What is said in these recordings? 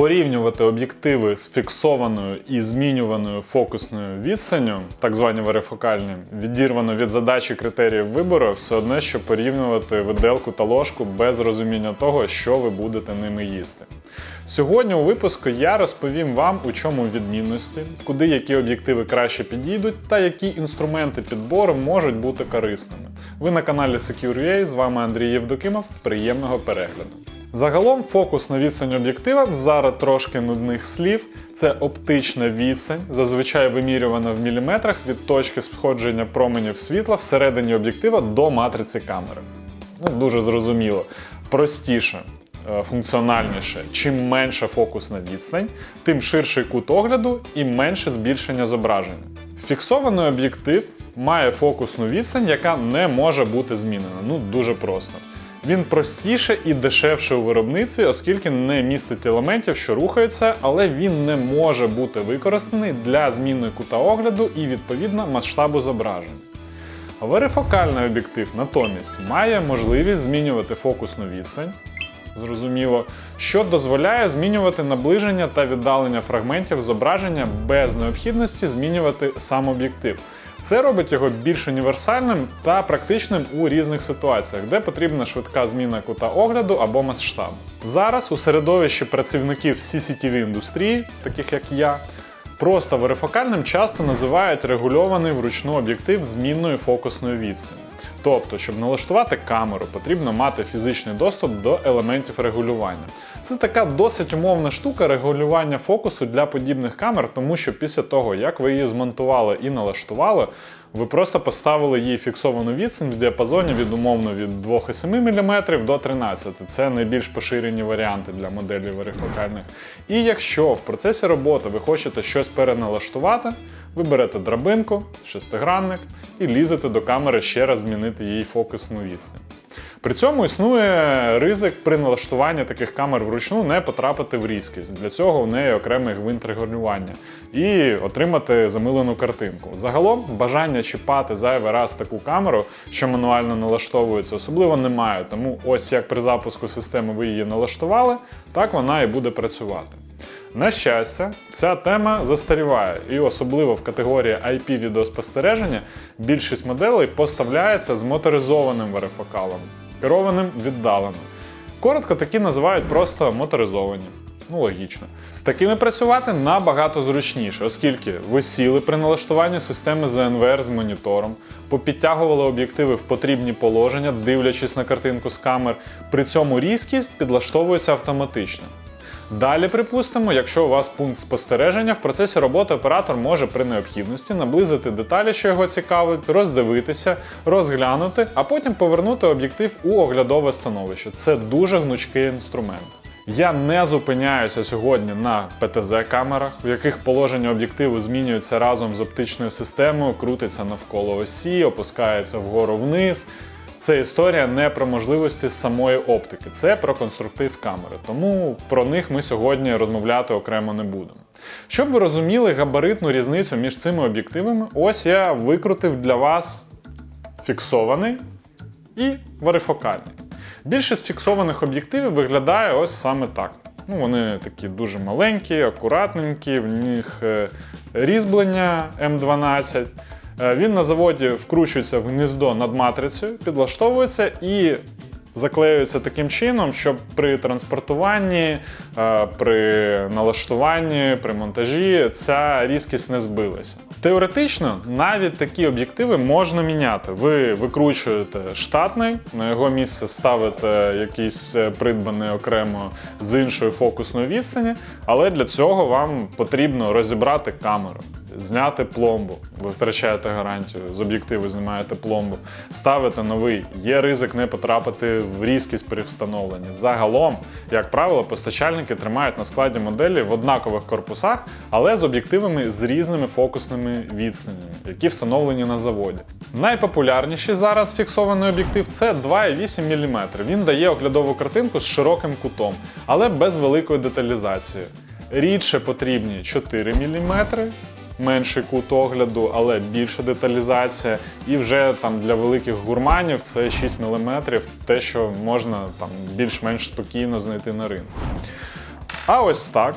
Порівнювати об'єктиви з фіксованою і змінюваною фокусною відстанню, так звані варифокальні, відірвано від задачі критеріїв вибору, все одно, що порівнювати виделку та ложку без розуміння того, що ви будете ними їсти. Сьогодні у випуску я розповім вам, у чому відмінності, куди які об'єктиви краще підійдуть та які інструменти підбору можуть бути корисними. Ви на каналі Secure.ua, з вами Андрій Євдокимов. Приємного перегляду. Загалом фокус на відстань об'єктива зараз трошки нудних слів. Це оптична відстань, зазвичай вимірювана в міліметрах від точки сходження променів світла всередині об'єктива до матриці камери. Ну, дуже зрозуміло. Простіше, функціональніше. Чим менша фокусна відстань, тим ширший кут огляду і менше збільшення зображення. Фіксований об'єктив має фокусну відстань, яка не може бути змінена. Ну, дуже просто. Він простіше і дешевше у виробництві, оскільки не містить елементів, що рухаються, але він не може бути використаний для зміни кута огляду і відповідно масштабу зображень. Варифокальний об'єктив натомість має можливість змінювати фокусну відстань, зрозуміло, що дозволяє змінювати наближення та віддалення фрагментів зображення без необхідності змінювати сам об'єктив. Це робить його більш універсальним та практичним у різних ситуаціях, де потрібна швидка зміна кута огляду або масштабу. Зараз у середовищі працівників CCTV індустрії, таких як я, просто варифокальним часто називають регульований вручну об'єктив змінною фокусною відстані. Тобто, щоб налаштувати камеру, потрібно мати фізичний доступ до елементів регулювання. Це така досить умовна штука регулювання фокусу для подібних камер, тому що після того, як ви її змонтували і налаштували, ви просто поставили їй фіксовану відстань в діапазоні від умовно від 2,7 мм до 13 Це найбільш поширені варіанти для моделей варифокальних. І якщо в процесі роботи ви хочете щось переналаштувати, ви берете драбинку, шестигранник і лізете до камери ще раз змінити її фокусну відстань. При цьому існує ризик при налаштуванні таких камер вручну не потрапити в різкість. Для цього в неї окремий гвинт регулювання і отримати замилену картинку. Загалом бажання чіпати зайвий раз таку камеру, що мануально налаштовується, особливо немає. Тому ось як при запуску системи ви її налаштували, так вона і буде працювати. На щастя, ця тема застаріває, і особливо в категорії IP-відеоспостереження більшість моделей поставляється з моторизованим варифокалом, керованим віддалено. Коротко такі називають просто моторизовані. Ну, логічно. З такими працювати набагато зручніше, оскільки ви сіли при налаштуванні системи ЗНВР з монітором, попідтягували об'єктиви в потрібні положення, дивлячись на картинку з камер. При цьому різкість підлаштовується автоматично. Далі, припустимо, якщо у вас пункт спостереження, в процесі роботи оператор може при необхідності наблизити деталі, що його цікавить, роздивитися, розглянути, а потім повернути об'єктив у оглядове становище. Це дуже гнучкий інструмент. Я не зупиняюся сьогодні на ПТЗ-камерах, в яких положення об'єктиву змінюється разом з оптичною системою, крутиться навколо осі, опускається вгору вниз. Це історія не про можливості самої оптики, це про конструктив камери. Тому про них ми сьогодні розмовляти окремо не будемо. Щоб ви розуміли габаритну різницю між цими об'єктивами, ось я викрутив для вас фіксований і варифокальний. Більшість фіксованих об'єктивів виглядає ось саме так. Ну, Вони такі дуже маленькі, акуратненькі, в них е, різьблення М12. Е, Він на заводі вкручується в гніздо над матрицею, підлаштовується і заклеюється таким чином, щоб при транспортуванні, е, при налаштуванні, при монтажі ця різкість не збилася. Теоретично навіть такі об'єктиви можна міняти. Ви викручуєте штатний, на його місце ставите якийсь е, придбаний окремо з іншої фокусної відстані, але для цього вам потрібно розібрати камеру. Зняти пломбу, ви втрачаєте гарантію, з об'єктиву знімаєте пломбу, ставите новий. Є ризик не потрапити в різкість при встановленні. Загалом, як правило, постачальники тримають на складі моделі в однакових корпусах, але з об'єктивами з різними фокусними відстанями, які встановлені на заводі. Найпопулярніший зараз фіксований об'єктив це 2,8 мм. Він дає оглядову картинку з широким кутом, але без великої деталізації. Рідше потрібні 4 мм, менший кут огляду, але більша деталізація. І вже там для великих гурманів це 6 мм, те, що можна там більш-менш спокійно знайти на ринку. А ось так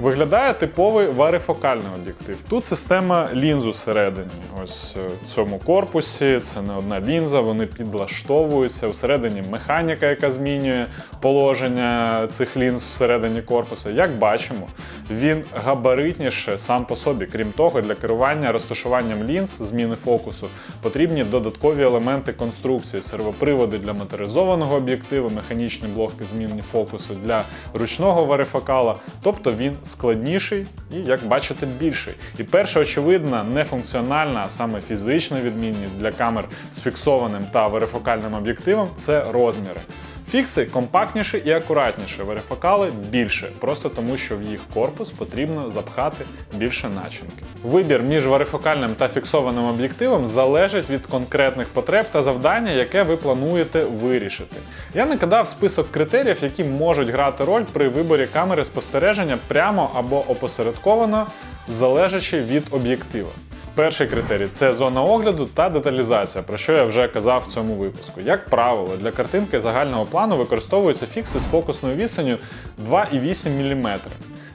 виглядає типовий варифокальний об'єктив. Тут система лінз усередині. Ось е, в цьому корпусі це не одна лінза, вони підлаштовуються. Всередині механіка, яка змінює положення цих лінз всередині корпуса. Як бачимо, він габаритніше сам по собі. Крім того, для керування розташуванням лінз, зміни фокусу, потрібні додаткові елементи конструкції, сервоприводи для моторизованого об'єктиву, механічні блоки змінні фокусу для ручного варифокала. Тобто він складніший і, як бачите, більший. І перша очевидна нефункціональна, а саме фізична відмінність для камер з фіксованим та верифокальним об'єктивом це розміри. Фікси компактніші і акуратніші, варифокали більше, просто тому що в їх корпус потрібно запхати більше начинки. Вибір між варифокальним та фіксованим об'єктивом залежить від конкретних потреб та завдання, яке ви плануєте вирішити. Я накидав список критеріїв, які можуть грати роль при виборі камери спостереження прямо або опосередковано, залежачи від об'єктива. Перший критерій це зона огляду та деталізація, про що я вже казав в цьому випуску. Як правило, для картинки загального плану використовуються фікси з фокусною відстанню 2,8 мм.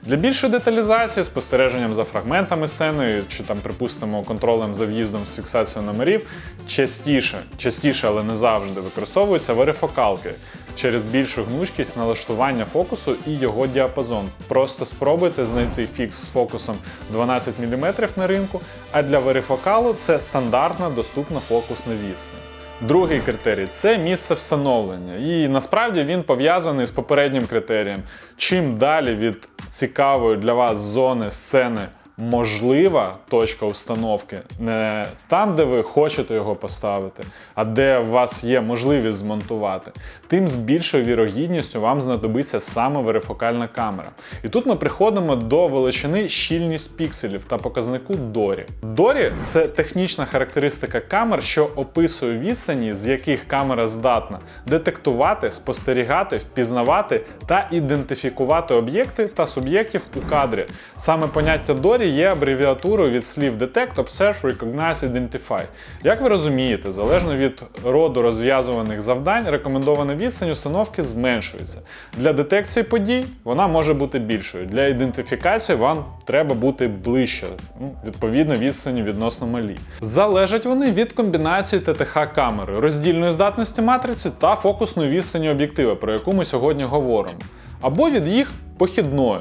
Для більшої деталізації, спостереженням за фрагментами сцени чи там, припустимо, контролем за в'їздом з фіксацією номерів, частіше, частіше, але не завжди, використовуються варифокалки через більшу гнучкість налаштування фокусу і його діапазон. Просто спробуйте знайти фікс з фокусом 12 мм на ринку, а для варифокалу це стандартна доступна фокусна відстань. Другий критерій це місце встановлення. І насправді він пов'язаний з попереднім критерієм. Чим далі від цікавої для вас зони сцени можлива точка установки, не там, де ви хочете його поставити, а де у вас є можливість змонтувати, тим з більшою вірогідністю вам знадобиться саме варифокальна камера. І тут ми приходимо до величини щільність пікселів та показнику Дорі. Дорі це технічна характеристика камер, що описує відстані, з яких камера здатна детектувати, спостерігати, впізнавати та ідентифікувати об'єкти та суб'єктів у кадрі. Саме поняття Дорі є абревіатурою від слів Detect, Observe, Recognize, Identify. Як ви розумієте, залежно від роду розв'язуваних завдань, рекомендована відстань установки зменшується. Для детекції подій вона може бути більшою. Для ідентифікації вам треба бути ближче, ну, відповідно відстані відносно малі. Залежать вони від комбінації ТТХ камери, роздільної здатності матриці та фокусної відстані об'єктива, про яку ми сьогодні говоримо, або від їх похідної.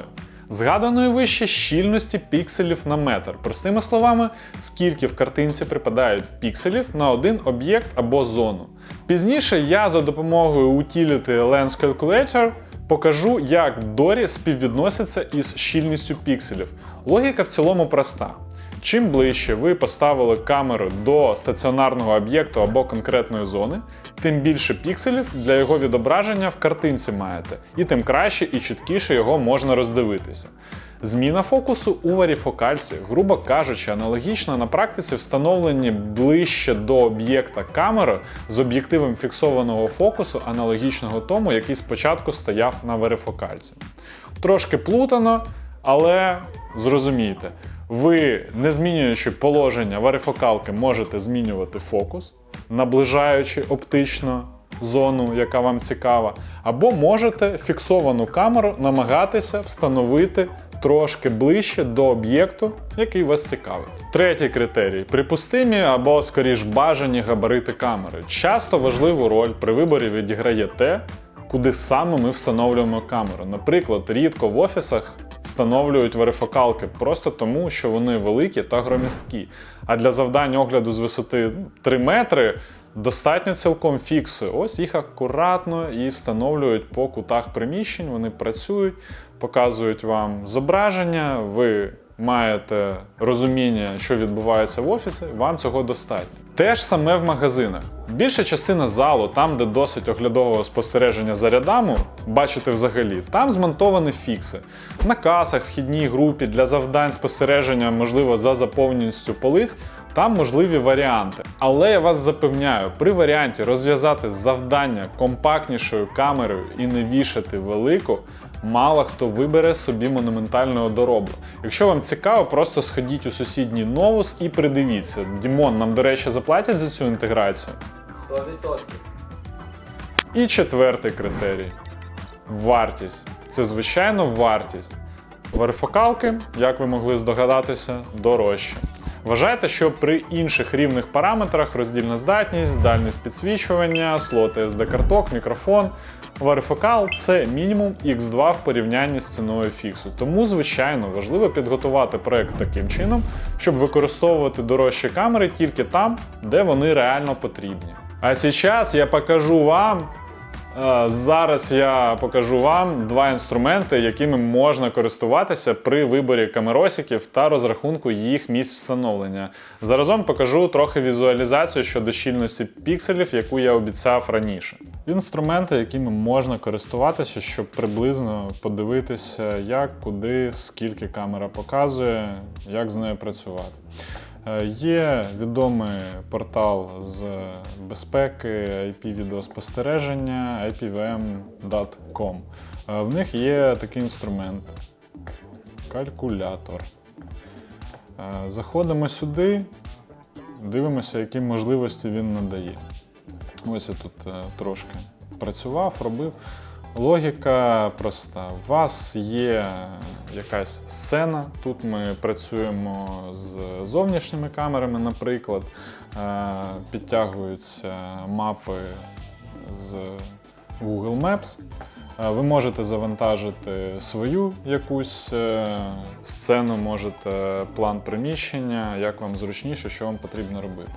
Згаданої вище щільності пікселів на метр. Простими словами, скільки в картинці припадають пікселів на один об'єкт або зону. Пізніше я за допомогою Utility Lens Calculator покажу, як Dory співвідноситься із щільністю пікселів. Логіка в цілому проста. Чим ближче ви поставили камеру до стаціонарного об'єкту або конкретної зони, тим більше пікселів для його відображення в картинці маєте, і тим краще і чіткіше його можна роздивитися. Зміна фокусу у варіфокальці, грубо кажучи, аналогічна на практиці встановлені ближче до об'єкта камери з об'єктивом фіксованого фокусу, аналогічного тому, який спочатку стояв на варифокальці. Трошки плутано, але зрозумійте, ви, не змінюючи положення варифокалки, можете змінювати фокус, наближаючи оптично зону, яка вам цікава, або можете фіксовану камеру намагатися встановити трошки ближче до об'єкту, який вас цікавить. Третій критерій припустимі або, скоріш, бажані габарити камери. Часто важливу роль при виборі відіграє те, куди саме ми встановлюємо камеру. Наприклад, рідко в офісах встановлюють варифокалки просто тому, що вони великі та громісткі. А для завдань огляду з висоти ну, 3 метри достатньо цілком фіксу. Ось їх акуратно і встановлюють по кутах приміщень. Вони працюють, показують вам зображення. Ви маєте розуміння, що відбувається в офісі, вам цього достатньо. Те ж саме в магазинах. Більша частина залу, там, де досить оглядового спостереження за рядами, бачите взагалі, там змонтовані фікси. На касах, вхідній групі для завдань спостереження, можливо, за заповненістю полиць, там можливі варіанти. Але я вас запевняю, при варіанті розв'язати завдання компактнішою камерою і не вішати велику, мало хто вибере собі монументального доробу. Якщо вам цікаво, просто сходіть у сусідній новус і придивіться. Дімон, нам, до речі, заплатять за цю інтеграцію. 100%. І четвертий критерій вартість. це звичайно вартість. Варифокалки, як ви могли здогадатися, дорожче. Вважайте, що при інших рівних параметрах роздільна здатність, дальність підсвічування, слоти SD-карток, мікрофон. Варифокал це мінімум X2 в порівнянні з ціною фіксу. Тому, звичайно, важливо підготувати проект таким чином, щоб використовувати дорожчі камери тільки там, де вони реально потрібні. А зараз я покажу вам Зараз я покажу вам два інструменти, якими можна користуватися при виборі камеросиків та розрахунку їх місць встановлення. Заразом покажу трохи візуалізацію щодо щільності пікселів, яку я обіцяв раніше. Інструменти, якими можна користуватися, щоб приблизно подивитися, як, куди, скільки камера показує, як з нею працювати. Е, Є відомий портал з безпеки IP-відеоспостереження ipvm.com. Е, В них є такий інструмент калькулятор. Е, Заходимо сюди, дивимося, які можливості він надає. Ось я тут трошки працював, робив. Логіка проста. У вас є якась сцена. Тут ми працюємо з зовнішніми камерами, наприклад, Е, підтягуються мапи з Google Maps. Е, Ви можете завантажити свою якусь е, сцену, можете план приміщення, як вам зручніше, що вам потрібно робити.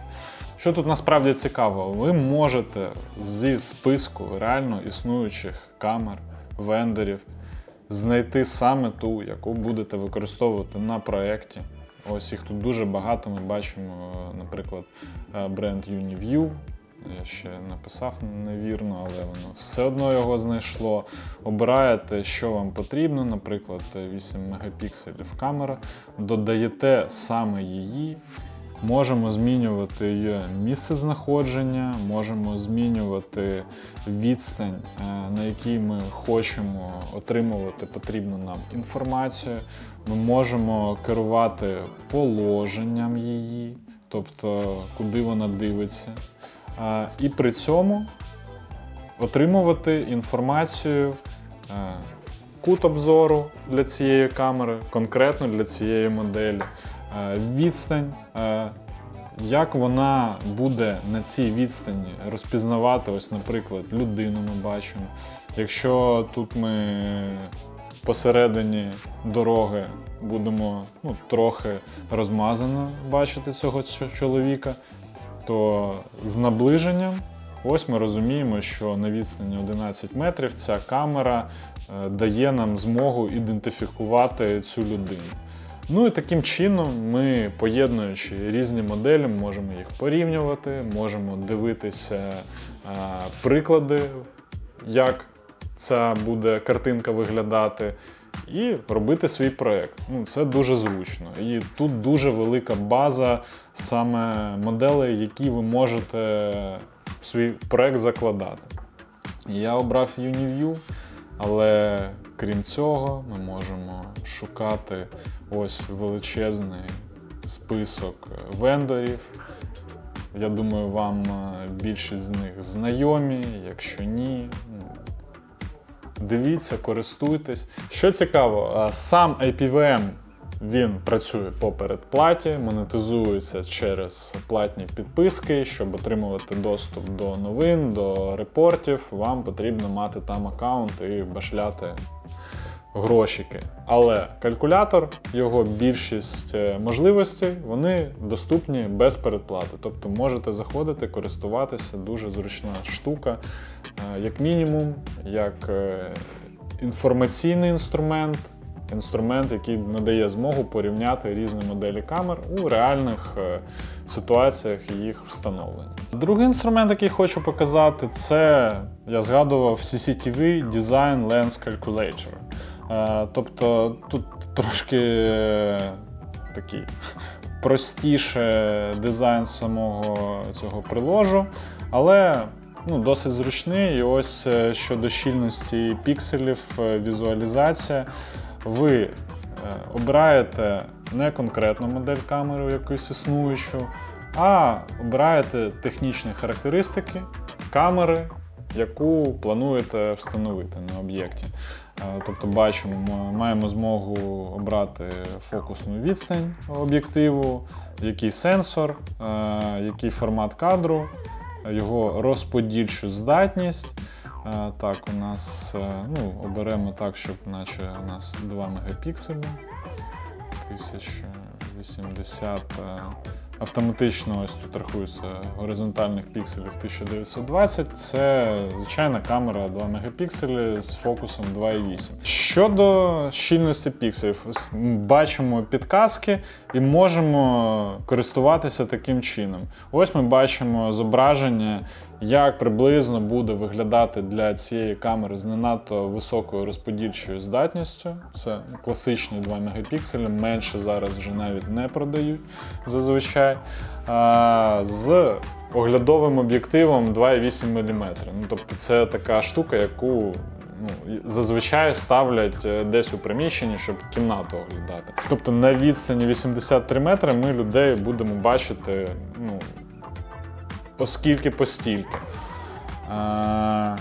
Що тут насправді цікаво, ви можете зі списку реально існуючих камер, вендорів знайти саме ту, яку будете використовувати на проєкті. Ось їх тут дуже багато. Ми бачимо, наприклад, е, бренд Uniview. Я ще написав невірно, але воно все одно його знайшло. Обираєте, що вам потрібно, наприклад, 8 мегапікселів камера, додаєте саме її. Можемо змінювати її місце знаходження, можемо змінювати відстань, е, на якій ми хочемо отримувати потрібну нам інформацію. Ми можемо керувати положенням її, тобто куди вона дивиться. Е, І при цьому отримувати інформацію, е, кут обзору для цієї камери, конкретно для цієї моделі, відстань, е, як вона буде на цій відстані розпізнавати, ось, наприклад, людину ми бачимо. Якщо тут ми посередині дороги будемо ну, трохи розмазано бачити цього чоловіка, то з наближенням ось ми розуміємо, що на відстані 11 метрів ця камера е, дає нам змогу ідентифікувати цю людину. Ну і таким чином ми, поєднуючи різні моделі, можемо їх порівнювати, можемо дивитися е, приклади, як ця буде картинка виглядати, і робити свій проєкт. Ну, це дуже зручно. І тут дуже велика база саме моделей, які ви можете в свій проєкт закладати. Я обрав Uniview, але крім цього, ми можемо шукати ось величезний список вендорів. Я думаю, вам е, більшість з них знайомі. Якщо ні, ну, дивіться, користуйтесь. Що цікаво, сам IPVM він працює по передплаті, монетизується через платні підписки. Щоб отримувати доступ до новин, до репортів, вам потрібно мати там аккаунт і башляти грошики. Але калькулятор, його більшість е, можливостей, вони доступні без передплати. Тобто можете заходити, користуватися, дуже зручна штука, е, як мінімум, як е, інформаційний інструмент. Інструмент, який надає змогу порівняти різні моделі камер у реальних е, ситуаціях їх встановлення. Другий інструмент, який хочу показати, це я згадував CCTV Design Lens Calculator. Е, Тобто тут трошки е, такий простіше дизайн самого цього приложу, але ну, досить зручний. І ось щодо щільності пікселів, візуалізація. Ви е, обираєте не конкретну модель камери, якусь існуючу, а обираєте технічні характеристики камери, яку плануєте встановити на об'єкті. Е, Тобто бачимо, маємо змогу обрати фокусну відстань об'єктиву, який сенсор, е, який формат кадру, його розподільчу здатність. Е, Так, у нас е, ну, оберемо так, щоб наче у нас 2 мегапікселі. 1080. е, Автоматично ось тут рахується горизонтальних пікселів 1920. Це звичайна камера 2 мегапікселі з фокусом 2,8. Щодо щільності пікселів, бачимо підказки і можемо користуватися таким чином. Ось ми бачимо зображення, як приблизно буде виглядати для цієї камери з не надто високою розподільчою здатністю. Це класичні 2 мегапікселі, менше зараз вже навіть не продають зазвичай. З оглядовим об'єктивом 2,8 мм. Ну, тобто це така штука, яку ну, зазвичай ставлять е, десь у приміщенні, щоб кімнату оглядати. Тобто на відстані 83 метри ми людей будемо бачити ну, оскільки постільки. Е,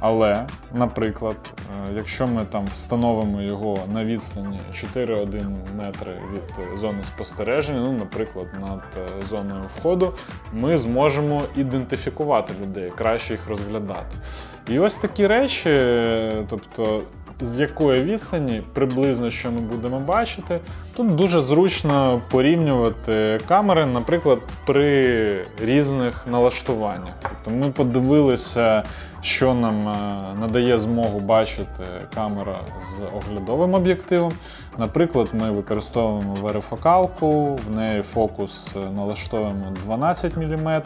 але, наприклад, е, якщо ми там встановимо його на відстані 4-1 метри від зони спостереження, ну, наприклад, над е, зоною входу, ми зможемо ідентифікувати людей, краще їх розглядати. І ось такі речі, е, тобто з якої відстані приблизно що ми будемо бачити. Тут дуже зручно порівнювати камери, наприклад, при різних налаштуваннях. Тобто ми подивилися, що нам е, надає змогу бачити камера з оглядовим об'єктивом. Наприклад, ми використовуємо верифокалку, в неї фокус е, налаштовуємо 12 мм.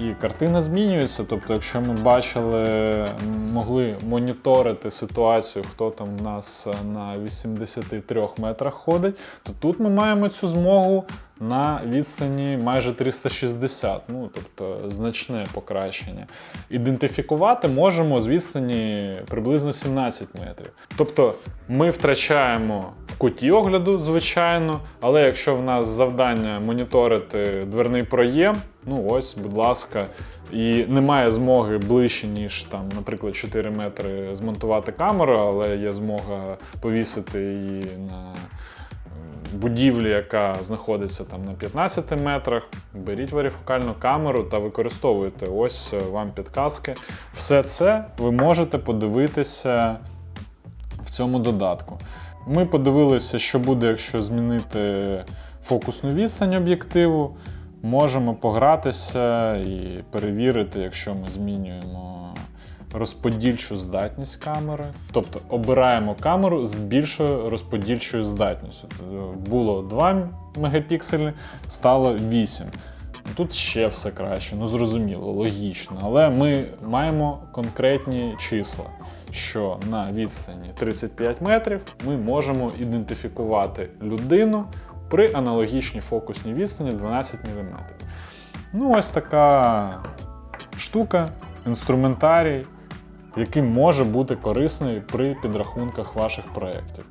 І картина змінюється. Тобто, якщо ми бачили, могли моніторити ситуацію, хто там у нас е, на 83 метрах ходить, то тут ми маємо цю змогу на відстані майже 360, ну тобто значне покращення. Ідентифікувати можемо з відстані приблизно 17 метрів. Тобто ми втрачаємо куті огляду, звичайно, але якщо в нас завдання моніторити дверний проєм, ну ось, будь ласка, і немає змоги ближче, ніж там, наприклад, 4 метри змонтувати камеру, але є змога повісити її на будівлі, яка знаходиться там на 15 метрах. Беріть варіфокальну камеру та використовуйте. Ось е, вам підказки. Все це ви можете подивитися в цьому додатку. Ми подивилися, що буде, якщо змінити фокусну відстань об'єктиву. Можемо погратися і перевірити, якщо ми змінюємо розподільчу здатність камери. Тобто обираємо камеру з більшою розподільчою здатністю. Тобто Було 2 мегапікселі, стало 8. Тут ще все краще, ну зрозуміло, логічно. Але ми маємо конкретні числа, що на відстані 35 метрів ми можемо ідентифікувати людину при аналогічній фокусній відстані 12 мм. Ну, ось така штука, інструментарій, який може бути корисний при підрахунках ваших проєктів.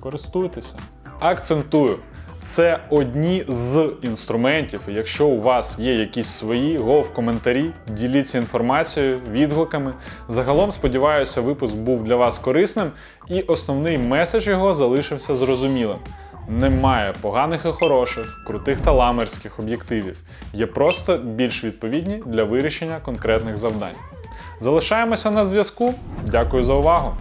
Користуйтеся. Акцентую. Це одні з інструментів. Якщо у вас є якісь свої, го в коментарі, діліться інформацією, відгуками. Загалом, сподіваюся, випуск був для вас корисним і основний меседж його залишився зрозумілим. Немає поганих і хороших, крутих та ламерських об'єктивів. Є просто більш відповідні для вирішення конкретних завдань. Залишаємося на зв'язку. Дякую за увагу!